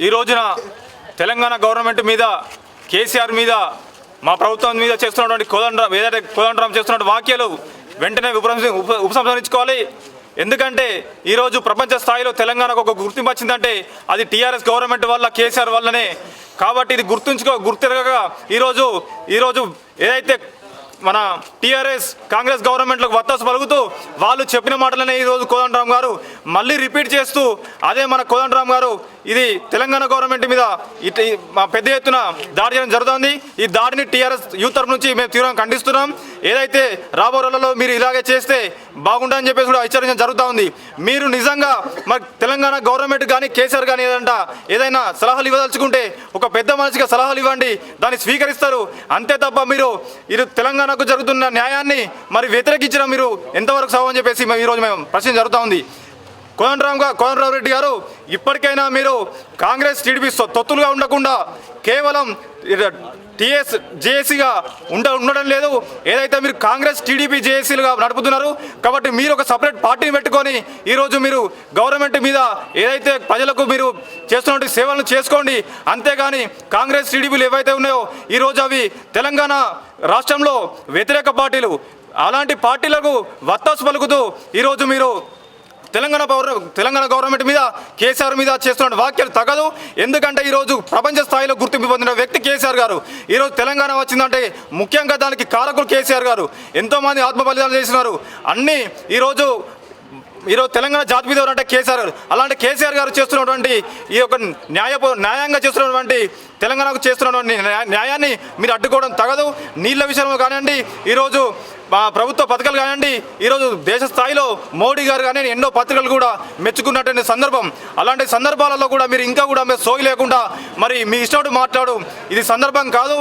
ఈ రోజున తెలంగాణ గవర్నమెంట్ మీద కేసీఆర్ మీద మా ప్రభుత్వం మీద చేస్తున్నటువంటి కోదండరాం ఏదైతే కోదండరాం చేస్తున్న వాక్యాలు వెంటనే ఉపసంహ- ఉపసంహరించుకోవాలి. ఎందుకంటే ఈరోజు ప్రపంచ స్థాయిలో తెలంగాణకు ఒక గుర్తింపు వచ్చిందంటే అది టీఆర్ఎస్ గవర్నమెంట్ వల్ల కేసీఆర్ వల్లనే. కాబట్టి ఇది గుర్తుంచుకో గుర్తిరగగా ఈరోజు ఈరోజు ఏదైతే మన టీఆర్ఎస్ కాంగ్రెస్ గవర్నమెంట్లకు వత్తాసు పలుకుతూ వాళ్ళు చెప్పిన మాటలనే ఈరోజు కోదండరామ్ గారు మళ్ళీ రిపీట్ చేస్తూ అదే మన కోదండరామ్ గారు ఇది తెలంగాణ గవర్నమెంట్ మీద ఇట్ మా పెద్ద ఎత్తున దాడి చేయడం జరుగుతోంది. ఈ దాడిని టీఆర్ఎస్ యూత్ తరఫు నుంచి మేము తీవ్రంగా ఖండిస్తున్నాం. ఏదైతే రాబో రోజులలో మీరు ఇలాగే చేస్తే బాగుంటుందని చెప్పేసి కూడా హెచ్చరించడం జరుగుతూ ఉంది మీరు నిజంగా మరి తెలంగాణ గవర్నమెంట్ కానీ కేసీఆర్ కానీ ఏదంట ఏదైనా సలహాలు ఇవ్వదలుచుకుంటే ఒక పెద్ద మనిషిగా సలహాలు ఇవ్వండి దాన్ని స్వీకరిస్తారు. అంతే తప్ప మీరు ఇది తెలంగాణకు జరుగుతున్న న్యాయాన్ని మరి వ్యతిరేకించడం మీరు ఎంతవరకు సభ అని చెప్పేసి మేము ఈరోజు మేము ప్రశ్న జరుగుతూ ఉంది కోనరామ్గా రెడ్డి గారు ఇప్పటికైనా మీరు కాంగ్రెస్ టీడీపీ తొత్తులుగా ఉండకుండా కేవలం టీఎస్ జేఏసీగా ఉండ ఉండడం లేదు. ఏదైతే మీరు కాంగ్రెస్ టీడీపీ జేఏసీలుగా నడుపుతున్నారు కాబట్టి మీరు ఒక సపరేట్ పార్టీని పెట్టుకొని ఈరోజు మీరు గవర్నమెంట్ మీద ఏదైతే ప్రజలకు మీరు చేస్తున్నటువంటి సేవలను చేసుకోండి. అంతేగాని కాంగ్రెస్ టీడీపీలు ఏవైతే ఉన్నాయో ఈరోజు అవి తెలంగాణ రాష్ట్రంలో వ్యతిరేక పార్టీలు. అలాంటి పార్టీలకు వత్తాసు పలుకుతూ ఈరోజు మీరు తెలంగాణ పౌర తెలంగాణ గవర్నమెంట్ మీద కేసీఆర్ మీద చేస్తున్న వ్యాఖ్యలు తగదు. ఎందుకంటే ఈరోజు ప్రపంచ స్థాయిలో గుర్తింపు పొందిన వ్యక్తి కేసీఆర్ గారు. ఈరోజు తెలంగాణ వచ్చిందంటే ముఖ్యంగా దానికి కారకులు కేసీఆర్ గారు. ఎంతోమంది ఆత్మ బలిదానం చేసినారు. అన్నీ ఈరోజు ఈరోజు తెలంగాణ జాతి మీద అంటే కేసీఆర్ గారు. అలాంటి కేసీఆర్ గారు చేస్తున్నటువంటి ఈ యొక్క న్యాయ న్యాయంగా చేస్తున్నటువంటి తెలంగాణకు చేస్తున్నటువంటి న్యాయ- న్యాయాన్ని మీరు అడ్డుకోవడం తగదు. నీళ్ళ విషయంలో కానివ్వండి ఈరోజు ప్రభుత్వ పథకాలు కానివ్వండి ఈరోజు దేశ స్థాయిలో మోడీ గారు కానీ ఎన్నో పత్రికలు కూడా మెచ్చుకున్నటువంటి సందర్భం. అలాంటి సందర్భాలలో కూడా మీరు ఇంకా కూడా మీరు సోయి లేకుండా మరి మీ ఇష్టం మాట్లాడు. ఇది సందర్భం కాదు.